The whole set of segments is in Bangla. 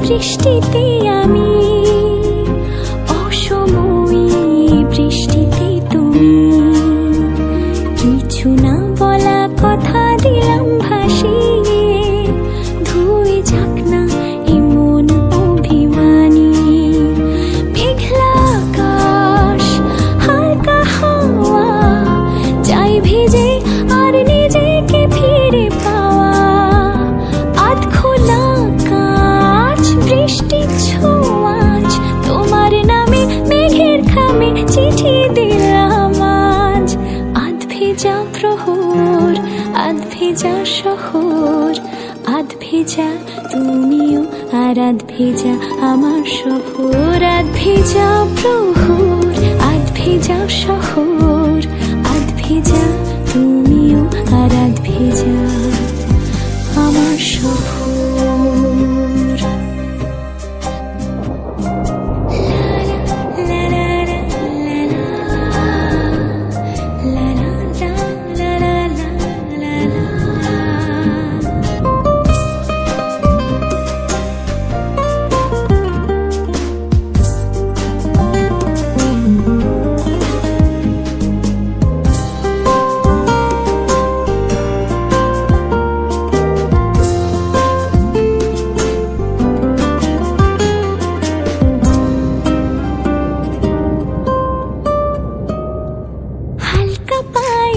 বৃষ্টিতে আমি কাজ বৃষ্টি ছোঁয়াজ তোমার নামে মেঘের খামে চিঠি দিলাম আজ। আধ ভেজা প্রহর, আধ ভেজা শহর। আধ ভেজা তুমিও আর আধ ভেজা আমার শহর। আধ ভেজা প্রহর, আধ ভেজা শহর। আধ ভেজা তুমিও আর আধ ভেজা আমার শহর।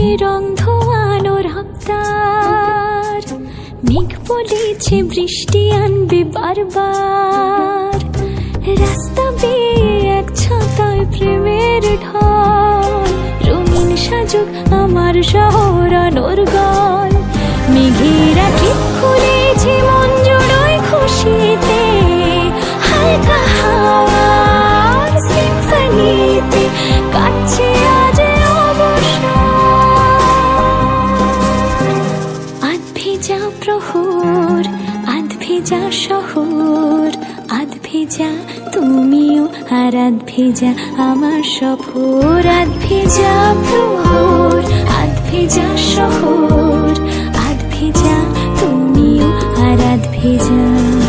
পায়ে রং ধোয়ানো রপ্তার। মেঘ বলেছে বৃষ্টি আনবে বারবার। রাস্তা বেয়ে এক ছাতায় প্রেমের ঢল। রঙিন সাজুক আমার শহর আলোর গল ভেজা শহর, আধ ভেজা, তুমিও আর আধ ভেজা, আমার সফর আধ ভেজা প্রহর আধ ভেজা শহর, আধ ভেজা, তুমিও আর আধ ভেজা।